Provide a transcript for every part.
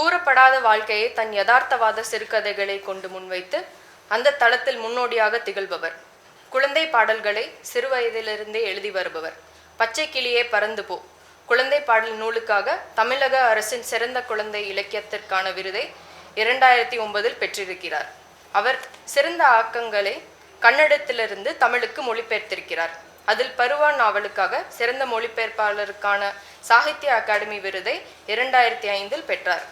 கூறப்படாத வாழ்க்கையை தன் யதார்த்தவாத சிறுகதைகளை கொண்டு முன்வைத்து அந்த தளத்தில் முன்னோடியாக திகழ்பவர். குழந்தை பாடல்களை சிறுவயதிலிருந்தே எழுதி வருபவர். பச்சை கிளியே பறந்து போ. குழந்தை பாடல் நூலுக்காக தமிழக அரசின் சிறந்த குழந்தை இலக்கியத்திற்கான விருதை இரண்டாயிரத்தி ஒன்பதில் பெற்றிருக்கிறார். அவர் சிறந்த ஆக்கங்களை கன்னடத்திலிருந்து தமிழுக்கு மொழிபெயர்த்திருக்கிறார். அதில் பருவா நாவலுக்காக சிறந்த மொழிபெயர்ப்பாளருக்கான சாகித்ய அகாடமி விருதை இரண்டாயிரத்தி ஐந்தில் பெற்றார்.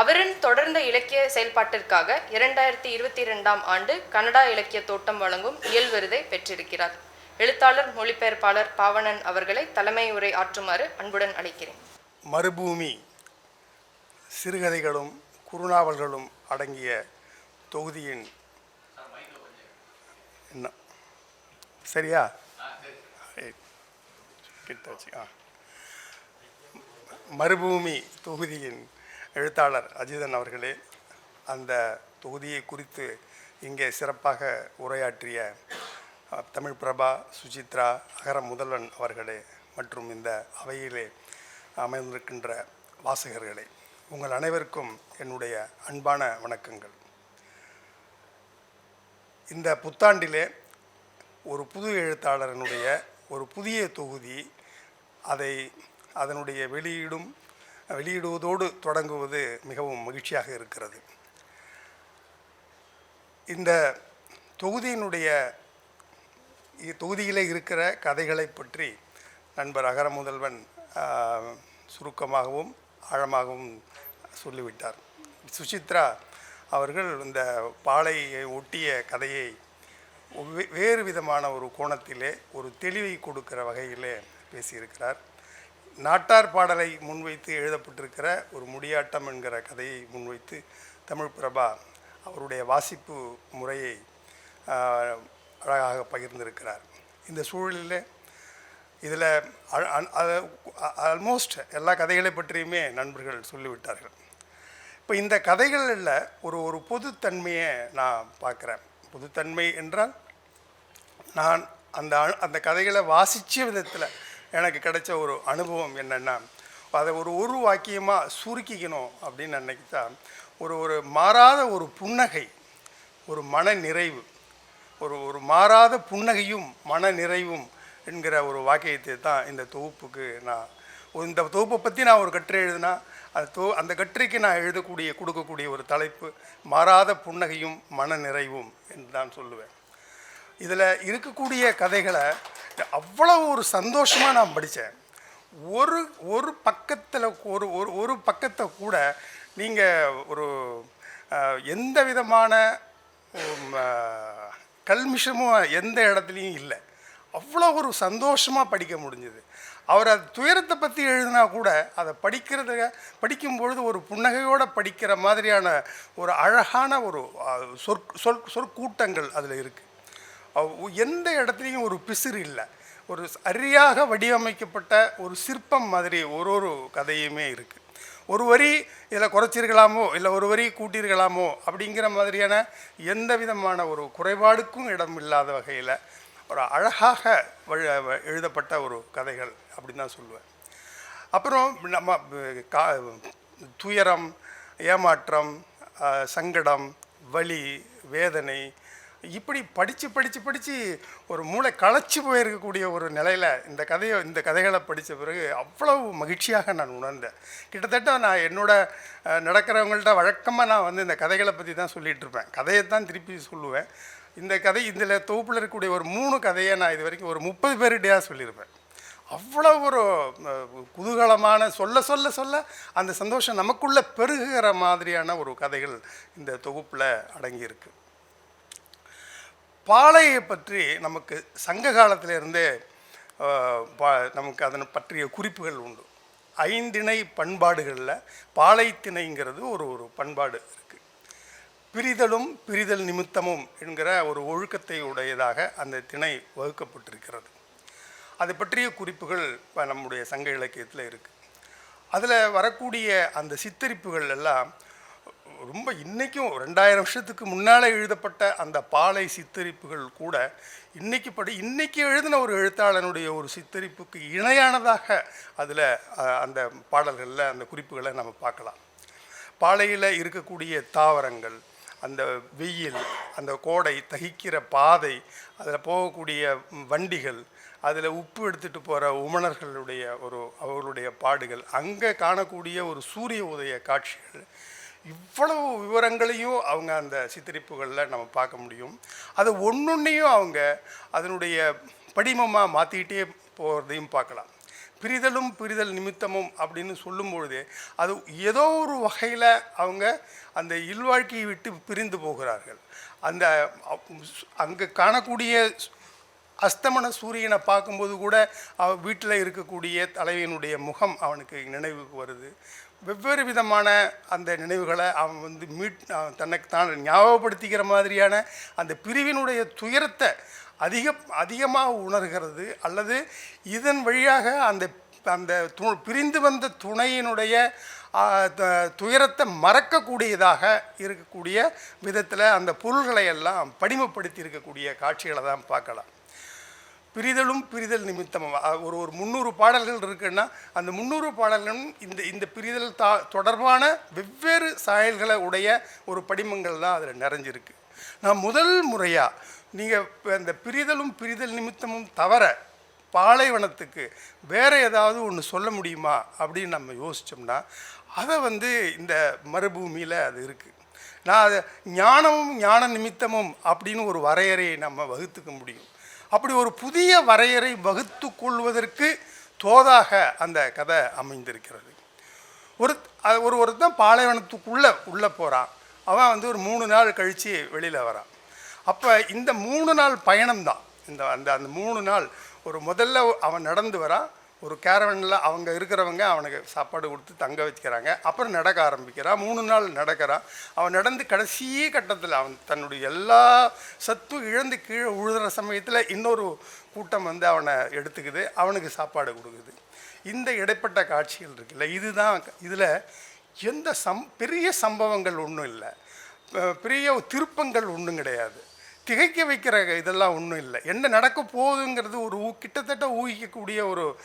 அவரின் தொடர்ந்த இலக்கிய செயல்பாட்டிற்காக இரண்டாயிரத்தி இருபத்தி இரண்டாம் ஆண்டு கனடா இலக்கிய தோட்டம் வழங்கும் இயல் விருதை பெற்றிருக்கிறார். எழுத்தாளர் மொழிபெயர்ப்பாளர் பாவணன் அவர்களை தலைமை உரை ஆற்றுமாறு அன்புடன் அழைக்கிறேன். மறுபூமி சிறுகதைகளும் குறுநாவல்களும் அடங்கிய தொகுதியின் என்ன? சரியா? ஏய், கிட்ட வச்சு ஆ. மறுபூமி தொகுதியின் எழுத்தாளர் அஜிதன் அவர்களே அந்த தொகுதியை குறித்து இங்கே சிறப்பாக உரையாற்றிய தமிழ் பிரபா சுசித்ரா அகர முதல்வன் அவர்களே மற்றும் இந்த அவையிலே அமைந்திருக்கின்ற வாசகர்களே உங்கள் அனைவருக்கும் என்னுடைய அன்பான வணக்கங்கள். இந்த புத்தாண்டிலே ஒரு புது எழுத்தாளரனுடைய ஒரு புதிய தொகுதி அதை அதனுடைய வெளியீடும் வெளியிடுவதோடு தொடங்குவது மிகவும் மகிழ்ச்சியாக இருக்கிறது. இந்த தொகுதியினுடைய தொகுதியிலே இருக்கிற கதைகளை பற்றி நண்பர் அகர முதல்வன் சுருக்கமாகவும் ஆழமாகவும் சொல்லிவிட்டார். சுசித்ரா அவர்கள் இந்த பாலையை ஒட்டிய கதையை வேறு விதமான ஒரு கோணத்திலே ஒரு தெளிவை கொடுக்கிற வகையிலே பேசியிருக்கிறார். நாட்டார் பாடலை முன்வைத்து எழுதப்பட்டிருக்கிற ஒரு முடியாட்டம் என்கிற கதையை முன்வைத்து தமிழ் பிரபா அவருடைய வாசிப்பு முறையை அழகாக பகிர்ந்திருக்கிறார். இந்த சூழலில் இதில் ஆல்மோஸ்ட் எல்லா கதைகளை பற்றியுமே நண்பர்கள் சொல்லிவிட்டார்கள். இப்போ இந்த கதைகளில் ஒரு ஒரு பொதுத்தன்மையை நான் பார்க்குறேன். பொதுத்தன்மை என்றால் நான் அந்த அந்த கதைகளை வாசித்த விதத்தில் எனக்கு கிடைச்ச ஒரு அனுபவம் என்னென்னா அதை ஒரு ஒரு வாக்கியமாக சுருக்கிக்கணும் அப்படின்னு நினைக்கிட்டா ஒரு ஒரு மாறாத ஒரு புன்னகை ஒரு மன நிறைவு ஒரு ஒரு மாறாத புன்னகையும் மன நிறைவும் என்கிற ஒரு வாக்கியத்தை தான் இந்த தொகுப்புக்கு நான் இந்த தொகுப்பை பற்றி நான் ஒரு கட்டுரை எழுதினா அந்த தொ அந்த கட்டுரைக்கு நான் எழுதக்கூடிய கொடுக்கக்கூடிய ஒரு தலைப்பு மாறாத புன்னகையும் மன நிறைவும் என்று நான் சொல்லுவேன். இதில் இருக்கக்கூடிய கதைகளை அவ்வளோ ஒரு சந்தோஷமாக நான் படித்தேன் ஒரு ஒரு பக்கத்தில் ஒரு ஒரு ஒரு பக்கத்தை கூட நீங்கள் ஒரு எந்த விதமான கல்மிஷமும் எந்த இடத்துலையும் இல்லை. அவ்வளோ ஒரு சந்தோஷமாக படிக்க முடிஞ்சுது. அவர் அது துயரத்தை பற்றி எழுதினா கூட அதை படிக்கிறத படிக்கும்பொழுது ஒரு புன்னகையோடு படிக்கிற மாதிரியான ஒரு அழகான ஒரு சொற் சொற் சொற்கூட்டங்கள் அதில் இருக்குது எந்த இடத்துலையும் ஒரு பிசிறு இல்லை. ஒரு அரியாக வடிவமைக்கப்பட்ட ஒரு சிற்பம் மாதிரி ஒரு ஒரு கதையுமே இருக்குது ஒரு வரி இதில் குறைச்சிருக்கலாமோ இல்லை ஒரு வரி கூட்டியிருக்கலாமோ அப்படிங்கிற மாதிரியான எந்த விதமான ஒரு குறைபாடுக்கும் இடம் இல்லாத வகையில் ஒரு அழகாக வழ- எழுதப்பட்ட ஒரு கதைகள் அப்படின்னு தான் சொல்லுவேன். அப்புறம் நம்ம கா துயரம் ஏமாற்றம் சங்கடம் வலி வேதனை இப்படி படித்து படித்து படித்து ஒரு மூளை களைச்சி போயிருக்கக்கூடிய ஒரு நிலையில் இந்த கதையை இந்த கதைகளை படித்த பிறகு அவ்வளவு மகிழ்ச்சியாக நான் உணர்ந்தேன். கிட்டத்தட்ட நான் என்னோட நடக்கிறவங்கள்ட்ட வழக்கமாக நான் வந்து இந்த கதைகளை பற்றி தான் சொல்லிகிட்டு இருப்பேன். கதையை தான் திருப்பி சொல்லுவேன். இந்த கதை இதில் தொகுப்பில் இருக்கக்கூடிய ஒரு மூணு கதையை நான் இது வரைக்கும் ஒரு முப்பது பேருடையாக சொல்லியிருப்பேன். அவ்வளோ ஒரு குதூகலமான சொல்ல சொல்ல சொல்ல அந்த சந்தோஷம் நமக்குள்ளே பெருகுகிற மாதிரியான ஒரு கதைகள் இந்த தொகுப்பில் அடங்கியிருக்கு. பாலையை பற்றி நமக்கு சங்க காலத்திலிருந்தே பா- நமக்கு அதனை பற்றிய குறிப்புகள் உண்டு. ஐந்திணை பண்பாடுகளில் பாலைத்திணைங்கிறது ஒரு ஒரு பண்பாடு இருக்குது பிரிதலும் பிரிதல் நிமித்தமும் என்கிற ஒரு ஒழுக்கத்தை உடையதாக அந்த திணை வகுக்கப்பட்டிருக்கிறது. அது பற்றிய குறிப்புகள் இப்போ நம்முடைய சங்க இலக்கியத்தில் இருக்குது அதில் வரக்கூடிய அந்த சித்தரிப்புகள் எல்லாம் ரொம்ப இன்றைக்கும் ரெண்டாயிரம் வருஷத்துக்கு முன்னால் எழுதப்பட்ட அந்த பாலை சித்தரிப்புகள் கூட இன்றைக்கி படி இன்றைக்கி எழுதின ஒரு எழுத்தாளனுடைய ஒரு சித்தரிப்புக்கு இணையானதாக அதில் அந்த பாடல்களில் அந்த குறிப்புகளை நம்ம பார்க்கலாம். பாலையில் இருக்கக்கூடிய தாவரங்கள் அந்த வெயில் அந்த கோடை தகிக்கிற பாதை அதில் போகக்கூடிய வண்டிகள் அதில் உப்பு எடுத்துகிட்டு போகிற உமணர்களுடைய ஒரு அவர்களுடைய பாடுகள் அங்கே காணக்கூடிய ஒரு சூரிய உதய காட்சிகள் இவ்வளவு விவரங்களையும் அவங்க அந்த சித்தரிப்புகளில் நம்ம பார்க்க முடியும். அதை ஒன்றுன்னையும் அவங்க அதனுடைய படிமமாக மாற்றிக்கிட்டே போகிறதையும் பார்க்கலாம். பிரிதலும் பிரிதல் நிமித்தமும் அப்படின்னு சொல்லும் பொழுது அது ஏதோ ஒரு வகையில் அவங்க அந்த இல்வாழ்க்கையை விட்டு பிரிந்து போகிறார்கள். அந்த அங்கே காணக்கூடிய அஸ்தமன சூரியனை பார்க்கும்போது கூட அவன் வீட்டில் இருக்கக்கூடிய தலைவனுடைய முகம் அவனுக்கு நினைவுக்கு வருது. வெவ்வேறு விதமான அந்த நினைவுகளை அவன் வந்து மீட் அவன் தான் ஞாபகப்படுத்திக்கிற மாதிரியான அந்த பிரிவினுடைய துயரத்தை அதிக அதிகமாக உணர்கிறது. அல்லது இதன் வழியாக அந்த அந்த து பிரிந்து வந்த துணையினுடைய துயரத்தை மறக்கக்கூடியதாக இருக்கக்கூடிய விதத்தில் அந்த பொருள்களை எல்லாம் படிமப்படுத்தி இருக்கக்கூடிய காட்சிகளை தான் பார்க்கலாம். பிரிதலும் பிரிதல் நிமித்தமும் ஒரு ஒரு முந்நூறு பாடல்கள் இருக்குன்னா அந்த முந்நூறு பாடல்களும் இந்த இந்த பிரிதல் தா தொடர்பான வெவ்வேறு சாயல்களை உடைய ஒரு படிமங்கள் தான் அதில் நிறைஞ்சிருக்கு. நான் முதல் முறையாக நீங்கள் இந்த பிரிதலும் பிரிதல் நிமித்தமும் தவிர பாலைவனத்துக்கு வேறு ஏதாவது ஒன்று சொல்ல முடியுமா அப்படின்னு நம்ம யோசித்தோம்னா அதை வந்து இந்த மறுபூமியில் அது இருக்குது நான் அதை ஞானமும் ஞான நிமித்தமும் அப்படின்னு ஒரு வரையறையை நம்ம வகுத்துக்க முடியும். அப்படி ஒரு புதிய வரையறை வகுத்து கொள்வதற்கு தோதாக அந்த கதை அமைந்திருக்கிறது. ஒரு ஒரு ஒருத்தன் பாலைவனத்துக்குள்ளே உள்ளே போகிறான் அவன் வந்து ஒரு மூணு நாள் கழித்து வெளியில் வரான். அப்போ இந்த மூணு நாள் பயணம்தான். இந்த அந்த அந்த மூணு நாள் ஒரு முதல்ல அவன் நடந்து வரான் ஒரு கேரவனில் அவங்க இருக்கிறவங்க அவனுக்கு சாப்பாடு கொடுத்து தங்க வச்சுக்கிறாங்க அப்புறம் நடக்க ஆரம்பிக்கிறான் மூணு நாள் நடக்கிறான் அவன் நடந்து கடைசி கட்டத்தில் அவன் தன்னுடைய எல்லா சத்து இழந்து கீழே உழுதுற சமயத்தில் இன்னொரு கூட்டம் வந்து அவனை எடுத்துக்குது. அவனுக்கு சாப்பாடு கொடுக்குது. இந்த இடைப்பட்ட காட்சிகள் இருக்குல்ல இதுதான் இதில் எந்த சம் பெரிய சம்பவங்கள் ஒன்றும் இல்லை. பெரிய திருப்பங்கள் ஒன்றும் கிடையாது. திகைக்க வைக்கிற இதெல்லாம் ஒன்றும் இல்லை. என்ன நடக்க போகுதுங்கிறது ஒரு ஊ- கிட்டத்தட்ட ஊகிக்கக்கூடிய ஒரு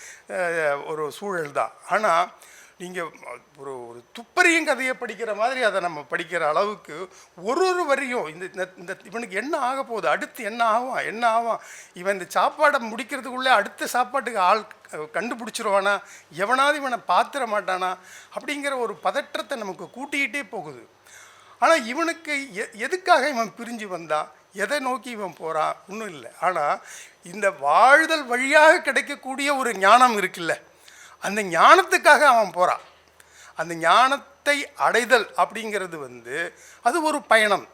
ஒரு சூழல் தான். ஆனால் நீங்கள் ஒரு ஒரு துப்பறியும் கதையை படிக்கிற மாதிரி அதை நம்ம படிக்கிற அளவுக்கு ஒரு ஒரு வரியும் இந்த இந்த- இவனுக்கு என்ன ஆக போகுது? அடுத்து என்ன ஆகும் என்ன ஆகும் இவன் இந்த சாப்பாடை முடிக்கிறதுக்குள்ளே அடுத்த சாப்பாட்டுக்கு ஆள் கண்டுபிடிச்சிருவானா? எவனாவது இவனை பார்த்துட மாட்டானா? அப்படிங்கிற ஒரு பதற்றத்தை நமக்கு கூட்டிக்கிட்டே போகுது. ஆனால் இவனுக்கு எ எதுக்காக இவன் பிரிஞ்சு வந்தான்? எதை நோக்கி இவன் போகிறான் ஒன்றும் இல்லை. ஆனால் இந்த வாழ்தல் வழியாக கிடைக்கக்கூடிய ஒரு ஞானம் இருக்குல்ல. அந்த ஞானத்துக்காக அவன் போகிறான் அந்த ஞானத்தை அடைதல் அப்படிங்கிறது வந்து அது ஒரு பயணம்.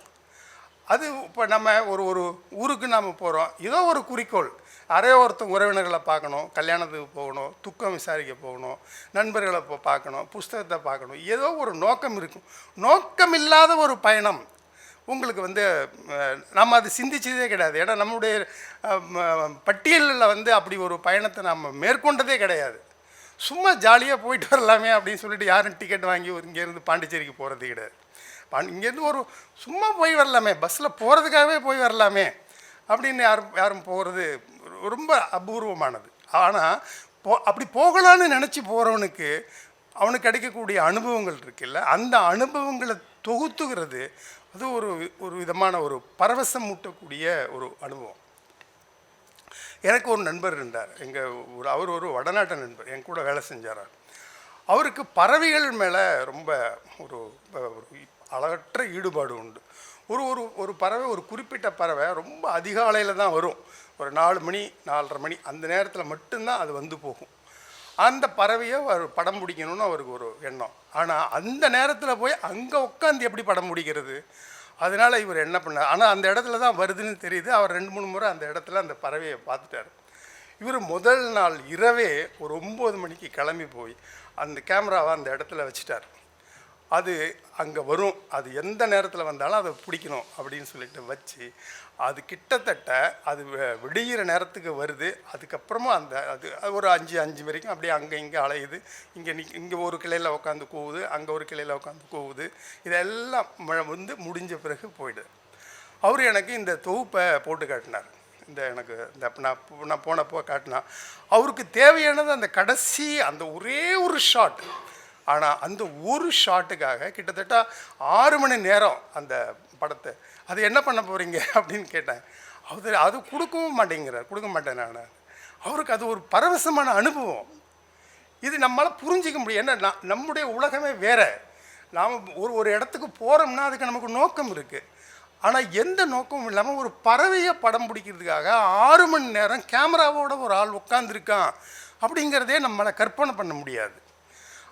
அது இப்போ நம்ம ஒரு ஒரு ஊருக்கு நாம் போகிறோம் ஏதோ ஒரு குறிக்கோள். அரைய ஒருத்தன் உறவினர்களை பார்க்கணும். கல்யாணத்துக்கு போகணும் துக்கம் விசாரிக்க போகணும் நண்பர்களை இப்போ பார்க்கணும் புஸ்தகத்தை பார்க்கணும். ஏதோ ஒரு நோக்கம் இருக்கும். நோக்கம் இல்லாத ஒரு பயணம். உங்களுக்கு வந்து நம்ம அது சிந்திச்சதே கிடையாது. ஏன்னா நம்முடைய பட்டியலில் வந்து அப்படி ஒரு பயணத்தை நம்ம மேற்கொண்டதே கிடையாது. சும்மா ஜாலியாக போயிட்டு வரலாமே அப்படின்னு சொல்லிட்டு யாரும் டிக்கெட் வாங்கி ஒரு இங்கேருந்து பாண்டிச்சேரிக்கு போகிறது கிடையாது. பாண்டி இங்கேருந்து ஒரு சும்மா போய் வரலாமே பஸ்ஸில் போகிறதுக்காகவே போய் வரலாமே அப்படின்னு யாரும் யாரும் போகிறது ரொம்ப அபூர்வமானது. ஆனால் போ அப்படி போகலான்னு நினச்சி போகிறவனுக்கு அவனுக்கு கிடைக்கக்கூடிய அனுபவங்கள் இருக்குல்ல அந்த அனுபவங்களை தொகுத்துகிறது அது ஒரு ஒரு விதமான ஒரு பரவசம் மூட்டக்கூடிய ஒரு அனுபவம். எனக்கு ஒரு நண்பர் இருந்தார். எங்கள் ஒரு அவர் ஒரு வடநாட்டு நண்பர். என் கூட வேலை செஞ்சார்? அவருக்கு பறவைகள் மேலே ரொம்ப ஒரு ஒரு அளவற்ற ஈடுபாடு உண்டு. ஒரு ஒரு ஒரு பறவை ஒரு குறிப்பிட்ட பறவை ரொம்ப அதிகாலையில் தான் வரும். ஒரு நாலு மணி நாலரை மணி அந்த நேரத்தில் மட்டும்தான் அது வந்து போகும். அந்த பறவையை அவர் படம் பிடிக்கணும்னு அவருக்கு ஒரு எண்ணம். ஆனால் அந்த நேரத்தில் போய் அங்கே உட்காந்து எப்படி படம் பிடிக்கிறது அதனால இவர் என்ன பண்ணார்? ஆனால் அந்த இடத்துல தான் வருதுன்னு தெரியுது. அவர் ரெண்டு மூணு முறை அந்த இடத்துல அந்த பறவையை பார்த்துட்டார். இவர் முதல் நாள் இரவே ஒரு ஒம்பது மணிக்கு கிளம்பி போய் அந்த கேமராவை அந்த இடத்துல வச்சுட்டார். அது அங்கே வரும். அது எந்த நேரத்தில் வந்தாலும் அதை பிடிக்கணும் அப்படின்னு சொல்லிட்டு வச்சு அது கிட்டத்தட்ட அது விடுகிற நேரத்துக்கு வருது. அதுக்கப்புறமா அந்த அது ஒரு அஞ்சு அஞ்சு வரைக்கும் அப்படியே அங்கே இங்கே அலையுது. இங்கே நிக் இங்கே ஒரு கிளையில் உட்காந்து கூவுது அங்கே ஒரு கிளையில் உட்காந்து கூவுது. இதெல்லாம் வந்து முடிஞ்ச பிறகு போயிடுது. அவர் எனக்கு இந்த தொகுப்பை போட்டு காட்டினார். இந்த எனக்கு இந்த நான் நான் போனப்போ காட்டினா அவருக்கு தேவையானது அந்த கடைசி அந்த ஒரே ஒரு ஷாட். ஆனால் அந்த ஒரு ஷாட்டுக்காக கிட்டத்தட்ட ஆறு மணி நேரம் அந்த படத்தை. அது என்ன பண்ண போகிறீங்க அப்படின்னு கேட்டேன். அவர் அது கொடுக்கவும் மாட்டேங்கிறார். கொடுக்க மாட்டேன் நான். அவருக்கு அது ஒரு பரவசமான அனுபவம். இது நம்மளால் புரிஞ்சிக்க முடியும். ஏன்னா நம்முடைய உலகமே வேறு. நாம் ஒரு ஒரு இடத்துக்கு போகிறோம்னா அதுக்கு நமக்கு நோக்கம் இருக்குது ஆனால் எந்த நோக்கமும் இல்லாமல் ஒரு பறவையை படம் பிடிக்கிறதுக்காக ஆறு மணி நேரம் கேமராவோட ஒரு ஆள் உட்காந்துருக்கான் அப்படிங்கிறதே நம்மளை கற்பனை பண்ண முடியாது.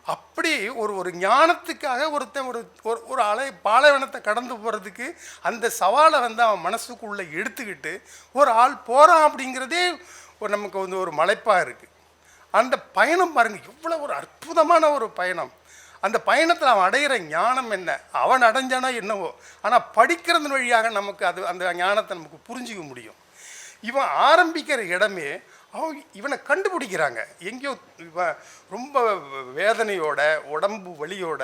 அப்படி ஒரு ஒரு ஞானத்துக்காக ஒருத்தன் ஒரு ஒரு ஒரு அலை பாலைவனத்தை கடந்து போகிறதுக்கு அந்த சவாலை வந்து அவன் மனசுக்குள்ளே எடுத்துக்கிட்டு ஒரு ஆள் போகிறான் அப்படிங்கிறதே ஒரு நமக்கு வந்து ஒரு மலைப்பாக இருக்குது அந்த பயணம் பாருங்கள் இவ்வளோ ஒரு அற்புதமான ஒரு பயணம். அந்த பயணத்தில் அவன் அடையிற ஞானம் என்ன? அவன் அடைஞ்சானா என்னவோ. ஆனால் படிக்கிறதன் வழியாக நமக்கு அது அந்த ஞானத்தை நமக்கு புரிஞ்சிக்க முடியும். இவன் ஆரம்பிக்கிற இடமே அவன் இவனை கண்டுபிடிக்கிறாங்க. எங்கேயோ இவன் ரொம்ப வேதனையோட உடம்பு வலியோட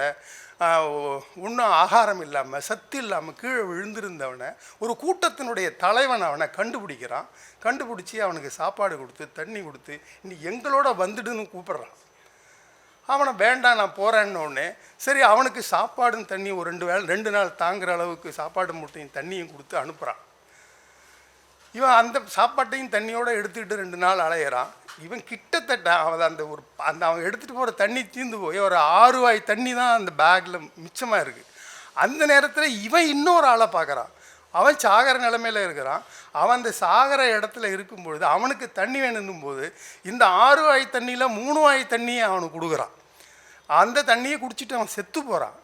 ஒன்றும் ஆகாரம் இல்லாமல் சத்து இல்லாமல் கீழே விழுந்திருந்தவனை ஒரு கூட்டத்தினுடைய தலைவன் அவனை கண்டுபிடிக்கிறான். கண்டுபிடிச்சி அவனுக்கு சாப்பாடு கொடுத்து தண்ணி கொடுத்து நீ எங்களோட வந்துடுன்னு கூப்பிடுறான். அவனை வேண்டாம் நான் போகிறேன்னு சரி அவனுக்கு சாப்பாடும் தண்ணி ஒரு ரெண்டு வேளை ரெண்டு நாள் தாங்குற அளவுக்கு சாப்பாடு மூட்டையும் தண்ணியும் கொடுத்து அனுப்புகிறான் இவன் அந்த சாப்பாட்டையும் தண்ணியோடு எடுத்துக்கிட்டு ரெண்டு நாள் அலையிறான். இவன் கிட்டத்தட்ட அவன் அந்த ஒரு அந்த அவன் எடுத்துகிட்டு போகிற தண்ணி தீர்ந்து போய் ஒரு ஆறு வாய் தண்ணி தான் அந்த பேக்கில் மிச்சமாக இருக்குது அந்த நேரத்தில் இவன் இன்னொரு ஆளை பார்க்குறான் அவன் சாகர நிலமையில இருக்கிறான். அவன் அந்த சாகர இடத்துல இருக்கும் பொழுது அவனுக்கு தண்ணி வேணும் போது இந்த ஆறு வாய் தண்ணியில் மூணு வாய் தண்ணியை அவனுக்கு கொடுக்குறான். அந்த தண்ணியை குடிச்சிட்டு அவன் செத்து போகிறான்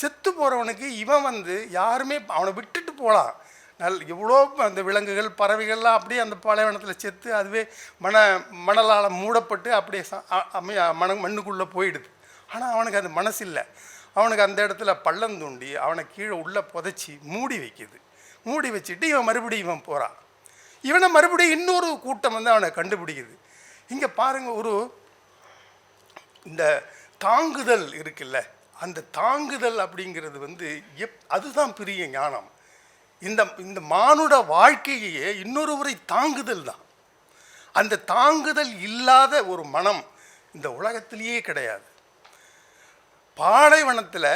செத்து போகிறவனுக்கு இவன் வந்து யாருமே அவனை விட்டுட்டு போகலாம். நல் எவ்வளோ அந்த விலங்குகள் பறவைகள்லாம் அப்படியே அந்த பாலைவனத்தில் செத்து அதுவே மண மணலால் மூடப்பட்டு அப்படியே அமைய மண மண்ணுக்குள்ளே போயிடுது. ஆனால் அவனுக்கு அது மனசு இல்லை அவனுக்கு அந்த இடத்துல பள்ளம் தூண்டி அவனை கீழே உள்ளே புதைச்சி மூடி வைக்குது. மூடி வச்சுட்டு இவன் மறுபடியும் இவன் போகிறான் இவனை மறுபடியும் இன்னொரு கூட்டம் வந்து அவனை கண்டுபிடிக்குது. இங்கே பாருங்க ஒரு இந்த தாங்குதல் இருக்குல்ல அந்த தாங்குதல் அப்படிங்கிறது வந்து எப் அதுதான் பெரிய ஞானம். இந்த இந்த மானுட வாழ்க்கையே இன்னொருவரை தாங்குதல் தான். அந்த தாங்குதல் இல்லாத ஒரு மனம் இந்த உலகத்திலேயே கிடையாது. பாலைவனத்தில்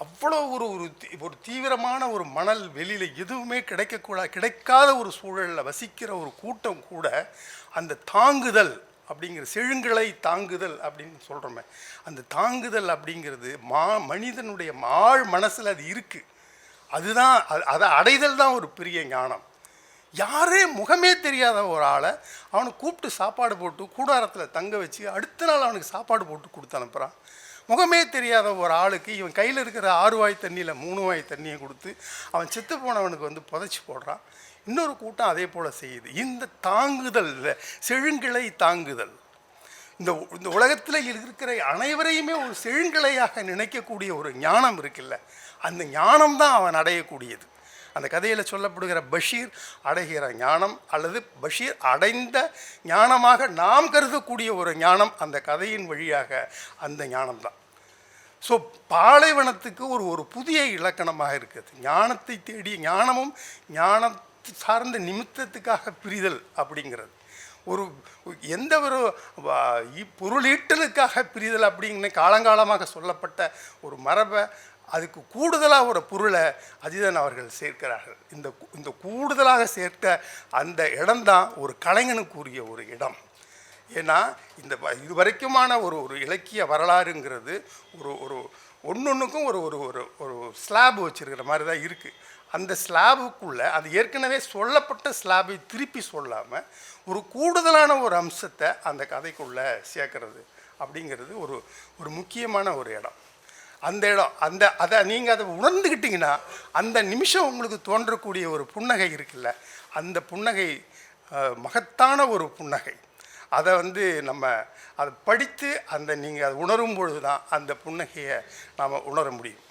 அவ்வளோ ஒரு ஒரு தீ- ஒரு தீவிரமான ஒரு மணல் வெளியில் எதுவுமே கிடைக்கக்கூடாது கிடைக்காத ஒரு சூழலில் வசிக்கிற ஒரு கூட்டம் கூட அந்த தாங்குதல் அப்படிங்கிற செழுங்களை தாங்குதல் அப்படின்னு சொல்கிறோமே அந்த தாங்குதல் அப்படிங்கிறது மா மனிதனுடைய ஆழ் மனசில் அது இருக்குது அதுதான் அது- அதை அடைதல் தான் ஒரு பெரிய ஞானம். யாரே முகமே தெரியாத ஒரு ஆளை அவனை கூப்பிட்டு சாப்பாடு போட்டு கூடாரத்தில் தங்க வச்சு அடுத்த நாள் அவனுக்கு சாப்பாடு போட்டு கொடுத்து அனுப்புகிறான் முகமே தெரியாத ஒரு ஆளுக்கு இவன் கையில் இருக்கிற ஆறு வாய் தண்ணியில் மூணு வாய் தண்ணியை கொடுத்து அவன் செத்து போனவனுக்கு வந்து புதைச்சி போடுறான். இன்னொரு கூட்டம் அதே போல் செய்யுது. இந்த தாங்குதல் செழுங்கிளை தாங்குதல். இந்த இந்த உலகத்தில் இருக்கிற அனைவரையுமே ஒரு செழுங்கிளையாக நினைக்கக்கூடிய ஒரு ஞானம் இருக்குல்ல. அந்த ஞானம் தான் அவன் அடையக்கூடியது. அந்த கதையில் சொல்லப்படுகிற பஷீர் அடைகிற ஞானம் அல்லது பஷீர் அடைந்த ஞானமாக நாம் கருதக்கூடிய ஒரு ஞானம் அந்த கதையின் வழியாக அந்த ஞானம் தான். ஸோ பாலைவனத்துக்கு ஒரு ஒரு புதிய இலக்கணமாக இருக்குது. ஞானத்தை தேடிய ஞானமும் ஞான சார்ந்த நிமித்தத்துக்காக பிரிதல் அப்படிங்கிறது. ஒரு எந்த ஒரு பொருளீட்டலுக்காக பிரிதல் அப்படின்னு காலங்காலமாக சொல்லப்பட்ட ஒரு மரபை அதுக்கு கூடுதலாக ஒரு பொருளை அஜிதன் அவர்கள் சேர்க்கிறார்கள். இந்த இந்த கூடுதலாக சேர்க்க அந்த இடம்தான் ஒரு கலைஞனுக்குரிய ஒரு இடம். ஏன்னா இந்த இது வரைக்குமான ஒரு ஒரு இலக்கிய வரலாறுங்கிறது ஒரு ஒரு ஒன்றுக்கும் ஒரு ஒரு ஒரு ஒரு ஸ்லாப் வச்சுருக்கிற மாதிரி தான் இருக்குது அந்த ஸ்லாபுக்குள்ளே அது ஏற்கனவே சொல்லப்பட்ட ஸ்லாபை திருப்பி சொல்லாமல் ஒரு கூடுதலான ஒரு அம்சத்தை அந்த கதைக்குள்ளே சேர்க்கறது அப்படிங்கிறது ஒரு ஒரு முக்கியமான ஒரு இடம். அந்த இடம் அந்த அதை நீங்கள் அதை உணர்ந்துக்கிட்டிங்கன்னா அந்த நிமிஷம் உங்களுக்கு தோன்றக்கூடிய ஒரு புன்னகை இருக்குல்ல அந்த புன்னகை மகத்தான ஒரு புன்னகை. அதை வந்து நம்ம அதை படித்து அந்த நீங்கள் அதை உணரும் பொழுது தான் அந்த புன்னகையை நாம் உணர முடியும்.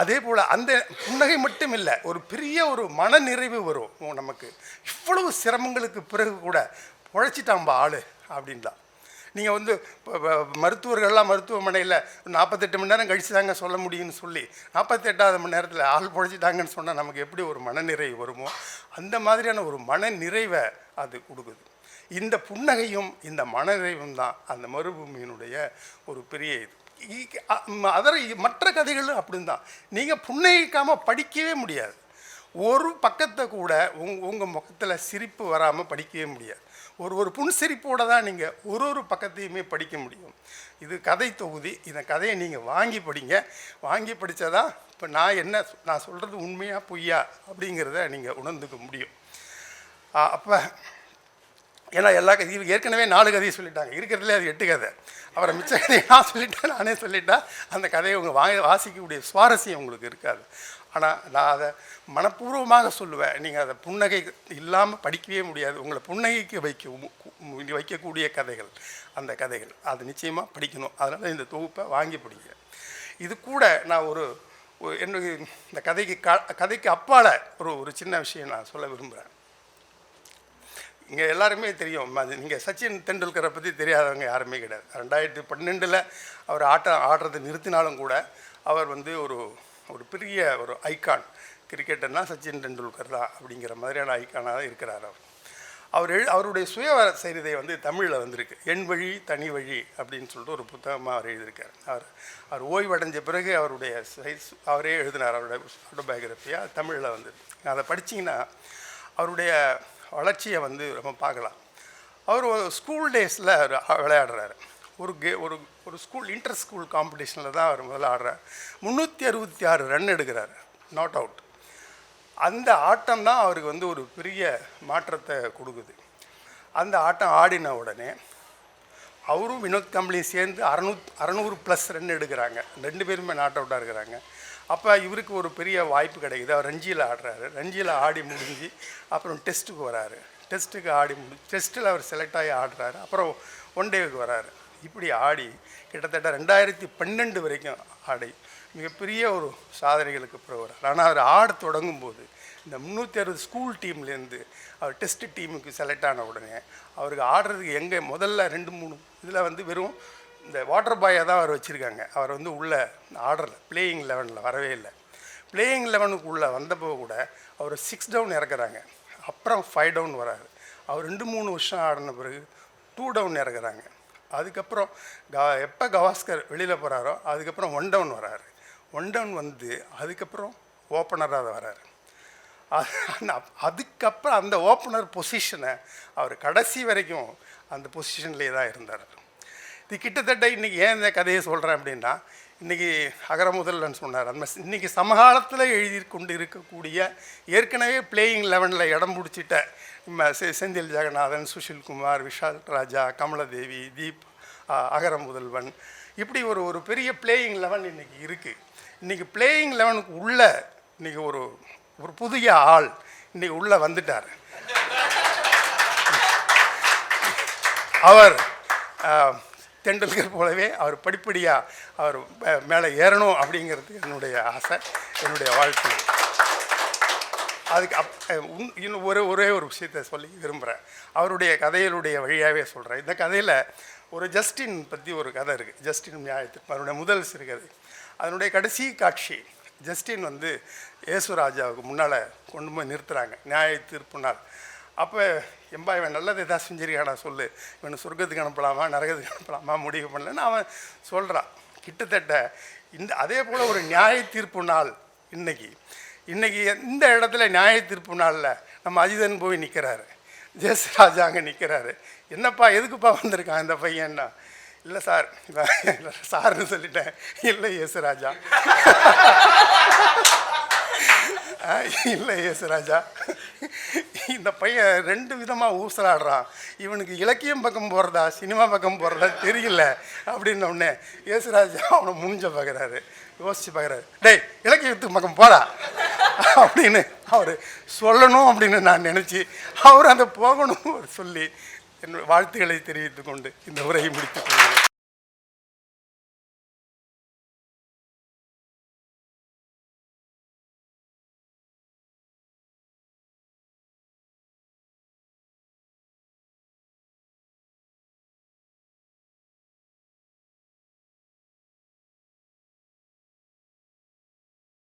அதே போல் அந்த புன்னகை மட்டும் இல்லை ஒரு பெரிய ஒரு மன நிறைவு வரும் நமக்கு இவ்வளவு சிரமங்களுக்கு பிறகு கூட பொழைச்சிட்டாம்பா ஆள் அப்படின்லாம். நீங்கள் வந்து மருத்துவர்கள்லாம் மருத்துவமனையில் நாற்பத்தெட்டு மணி நேரம் கழிச்சு தாங்க சொல்ல முடியும்னு சொல்லி நாற்பத்தெட்டாவது மணி நேரத்தில் ஆள் பொழைச்சிட்டாங்கன்னு சொன்னால் நமக்கு எப்படி ஒரு மனநிறைவு வருமோ அந்த மாதிரியான ஒரு மன நிறைவை அது கொடுக்குது இந்த புன்னகையும் இந்த மனநிறைவும் தான் அந்த மறுபூமியினுடைய ஒரு பெரிய இது. அதர் மற்ற கதைகளும் அப்படிதான். நீங்கள் புன்னகிக்காமல் படிக்கவே முடியாது. ஒரு பக்கத்தை கூட உங் உங்கள் முகத்தில் சிரிப்பு வராமல் படிக்கவே முடியாது. ஒரு ஒரு புன்சிரிப்போடு தான் நீங்கள் ஒரு ஒரு பக்கத்தையுமே படிக்க முடியும். இது கதை தொகுதி. இந்த கதையை நீங்கள் வாங்கி படிங்க. வாங்கி படித்தாதான் இப்போ நான் என்ன நான் சொல்கிறது உண்மையாக பொய்யா அப்படிங்கிறத நீங்கள் உணர்ந்துக்க முடியும். அப்போ ஏன்னா எல்லா கதை ஏற்கனவே நாலு கதையை சொல்லிட்டாங்க. இருக்கிறதுலே அது எட்டு கதை. அவரை மிச்ச கதையை நான் சொல்லிட்டேன் நானே சொல்லிட்டேன் அந்த கதையை உங்கள் வாங்க வாசிக்கக்கூடிய சுவாரஸ்யம் உங்களுக்கு இருக்காது. ஆனால் நான் அதை மனப்பூர்வமாக சொல்லுவேன். நீங்கள் அதை புன்னகை இல்லாமல் படிக்கவே முடியாது. உங்களை புன்னகைக்கு வைக்க வைக்கக்கூடிய கதைகள் அந்த கதைகள். அது நிச்சயமாக படிக்கணும். அதனால் இந்த தொகுப்பை வாங்கி பிடிக்க இது கூட நான் ஒரு ஒரு- என்னுடைய இந்த கதைக்கு க கதைக்கு அப்பால் ஒரு ஒரு சின்ன விஷயம் நான் சொல்ல விரும்புகிறேன் இங்கே எல்லாருமே தெரியும். அது நீங்கள் சச்சின் தெண்டுல்கரை பற்றி தெரியாதவங்க யாருமே கிடையாது. ரெண்டாயிரத்தி பன்னெண்டில் அவர் ஆட்டம் ஆடுறதை நிறுத்தினாலும் கூட அவர் வந்து ஒரு ஒரு பெரிய ஒரு ஐகான் கிரிக்கெட்டுன்னா சச்சின் டெண்டுல்கர் தான் அப்படிங்கிற மாதிரியான ஐக்கானாக தான் இருக்கிறார் அவர். அவர் எழு அவருடைய சுய சரிதை வந்து தமிழில் வந்திருக்கு. என் வழி தனி வழி அப்படின்னு சொல்லிட்டு ஒரு புத்தகமாக அவர் எழுதியிருக்கார். அவர் அவர் ஓய்வடைஞ்ச பிறகு அவருடைய அவரே எழுதினார் அவருடைய ஆட்டோபயோகிராஃபியாக தமிழில் வந்து அதை படிச்சீங்கன்னா அவருடைய வளர்ச்சியை வந்து ரொம்ப பார்க்கலாம். அவர் ஒரு ஸ்கூல் டேஸில் விளையாடுறாரு. ஒரு கே ஒரு ஒரு ஸ்கூல் இன்டர் ஸ்கூல் காம்படிஷனில் தான் அவர் முதல்ல ஆடுறார். முந்நூற்றி அறுபத்தி ஆறு ரன் எடுக்கிறாரு. நாட் அவுட் அந்த ஆட்டம் தான் அவருக்கு வந்து ஒரு பெரிய மாற்றத்தை கொடுக்குது. அந்த ஆட்டம் ஆடின உடனே அவரும் வினோத் கம்பளியும் சேர்ந்து அறநூத் அறநூறு ப்ளஸ் ரன் எடுக்கிறாங்க. ரெண்டு பேருமே நாட் அவுட்டாக இருக்கிறாங்க. அப்போ இவருக்கு ஒரு பெரிய வாய்ப்பு கிடைக்குது. அவர் ரஞ்சியில் ஆடுறாரு. ரஞ்சியில் ஆடி முடிஞ்சு அப்புறம் டெஸ்ட்டுக்கு வராரு. டெஸ்ட்டுக்கு ஆடி முடி டெஸ்ட்டில் அவர் செலக்ட் ஆகி ஆடுறாரு. அப்புறம் ஒன் டேவுக்கு வராரு. இப்படி ஆடி கிட்டத்தட்ட ரெண்டாயிரத்தி பன்னெண்டு வரைக்கும் ஆடி மிகப்பெரிய ஒரு சாதனைகளுக்கு பிறகு ஆனால் அவர் ஆட தொடங்கும் போது இந்த முந்நூற்றி அறுபது ஸ்கூல் டீம்லேருந்து அவர் டெஸ்ட் டீமுக்கு செலக்ட் ஆன உடனே அவருக்கு ஆடுறதுக்கு எங்கே முதல்ல ரெண்டு மூணு இதில் வந்து வெறும் இந்த வாட்டர் பாயை தான் அவர் வச்சுருக்காங்க. அவர் வந்து உள்ளே ஆடல பிளேயிங் லெவனில் வரவே இல்லை. பிளேயிங் லெவனுக்கு உள்ளே வந்தப்போ கூட அவர் சிக்ஸ் டவுன் இறக்குறாங்க. அப்புறம் ஃபைவ் டவுன் வராரு. அவர் ரெண்டு மூணு வருஷம் ஆடின பிறகு டூ டவுன் இறக்குறாங்க. அதுக்கப்புறம் க எப்போ கவாஸ்கர் வெளியில் போகிறாரோ அதுக்கப்புறம் ஒன் டவுன் வராரு. ஒன் டவுன் வந்து அதுக்கப்புறம் ஓப்பனராக வராரு. அதுக்கப்புறம் அந்த ஓப்பனர் பொசிஷனை அவர் கடைசி வரைக்கும் அந்த பொசிஷன்லேயே தான் இருந்தார். இது கிட்டத்தட்ட இன்றைக்கி ஏன் இந்த கதையை சொல்கிறேன் அப்படின்னா இன்றைக்கி அகர முதல்லன்னு சொன்னார். அந்த இன்றைக்கி சமகாலத்தில் எழுதி கொண்டு இருக்கக்கூடிய ஏற்கனவே பிளேயிங் லெவனில் இடம் பிடிச்சிட்ட செந்தில் ஜெகநாதன் சுஷில்குமார் விஷால் ராஜா கமலதேவி தீப் அகரம் முதல்வன். இப்படி ஒரு ஒரு பெரிய பிளேயிங் லெவன் இன்றைக்கி இருக்குது இன்றைக்கி பிளேயிங் லெவனுக்கு உள்ள இன்றைக்கி ஒரு ஒரு புதிய ஆள் இன்றைக்கி உள்ளே வந்துட்டார். அவர் தெண்டுல்கர் போலவே அவர் படிப்படியாக அவர் மே- மேலே ஏறணும் அப்படிங்கிறது என்னுடைய ஆசை என்னுடைய வாழ்க்கை. அதுக்கு அப் இன்னும் ஒரே ஒரே ஒரு விஷயத்தை சொல்லி விரும்புகிறேன் அவருடைய கதைகளுடைய வழியாகவே சொல்கிறேன் இந்த கதையில் ஒரு ஜஸ்டின் பற்றி ஒரு கதை இருக்குது ஜஸ்டின் நியாயத்திற்கு அவருடைய முதல் சிறுகதை. அதனுடைய கடைசி காட்சி ஜஸ்டின் வந்து ஏசுராஜாவுக்கு முன்னால் கொண்டு போய் நிறுத்துகிறாங்க நியாய தீர்ப்பு நாள். அப்போ எம்பா இவன் நல்லது எதாவது செஞ்சிருக்கானா சொல்லு. இவனை சொர்க்கத்துக்கு அனுப்பலாமா? நரகத்துக்கு அனுப்பலாமா? முடிவு பண்ணலன்னு அவன் சொல்கிறான் கிட்டத்தட்ட இந்த அதே போல் ஒரு நியாய தீர்ப்பு நாள் இன்னைக்கு. இன்னைக்கு இந்த இடத்துல நியாய தீர்ப்பு நாளில் நம்ம அஜிதன் போய் நிற்கிறாரு ஜெஸ் ராஜா அங்கே நிற்கிறாரு என்னப்பா எதுக்குப்பா வந்திருக்கான் இந்த பையன்னா? இல்லை சார் சார்னு சொல்லிட்டேன். இல்லை இயேசு ராஜா ஆ, இல்லை இயேசுராஜா இந்த பையன் ரெண்டு விதமாக ஊசலாடுறான். இவனுக்கு இலக்கியம் பக்கம் போகிறதா சினிமா பக்கம் போகிறதா தெரியல அப்படின்ன உடனே இயேசுராஜா அவனை முடிஞ்ச பார்க்குறாரு யோசிச்சு பார்க்குறாரு டேய் இலக்கியத்துக்கு பக்கம் போடா. அப்படின்னு அவர் சொல்லணும் அப்படின்னு நான் நினச்சி அவர் அந்த போகணும் சொல்லி என்னோட வாழ்த்துக்களை தெரிவித்துக்கொண்டு இந்த உரையை முடித்துக் கொள்கிறேன்.